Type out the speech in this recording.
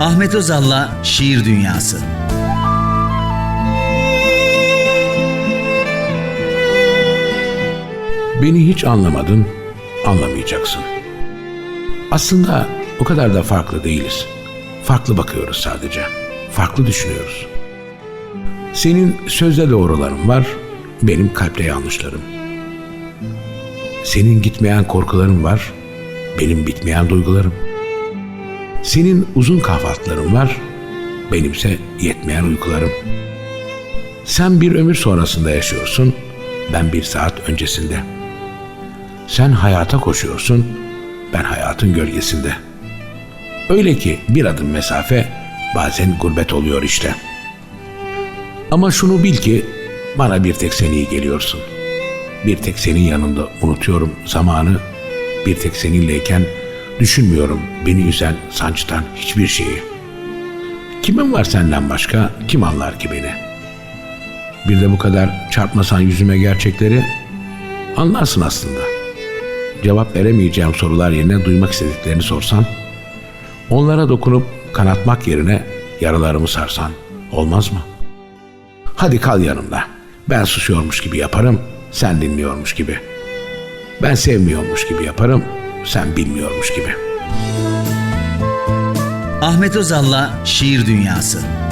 Ahmet Özal'la Şiir Dünyası. Beni hiç anlamadın, anlamayacaksın. Aslında o kadar da farklı değiliz. Farklı bakıyoruz sadece. Farklı düşünüyoruz. Senin sözde doğruların var, benim kalpte yanlışlarım. Senin gitmeyen korkuların var, benim bitmeyen duygularım. Senin uzun kahvaltıların var, benimse yetmeyen uykularım. Sen bir ömür sonrasında yaşıyorsun, ben bir saat öncesinde. Sen hayata koşuyorsun, ben hayatın gölgesinde. Öyle ki bir adım mesafe bazen gurbet oluyor işte. Ama şunu bil ki bana bir tek sen iyi geliyorsun. Bir tek senin yanında unutuyorum zamanı. Bir tek seninleyken düşünmüyorum beni üzen sançtan hiçbir şeyi. Kimin var senden başka, kim anlar ki beni? Bir de bu kadar çarpmasan yüzüme gerçekleri anlarsın aslında cevap veremeyeceğim sorular yerine duymak istediklerini sorsan, onlara dokunup kanatmak yerine yaralarımı sarsan olmaz mı? Hadi kal yanımda. Ben susuyormuş gibi yaparım, sen dinliyormuş gibi. Ben sevmiyormuş gibi yaparım, sen bilmiyormuş gibi. Ahmet Özal'la Şiir Dünyası.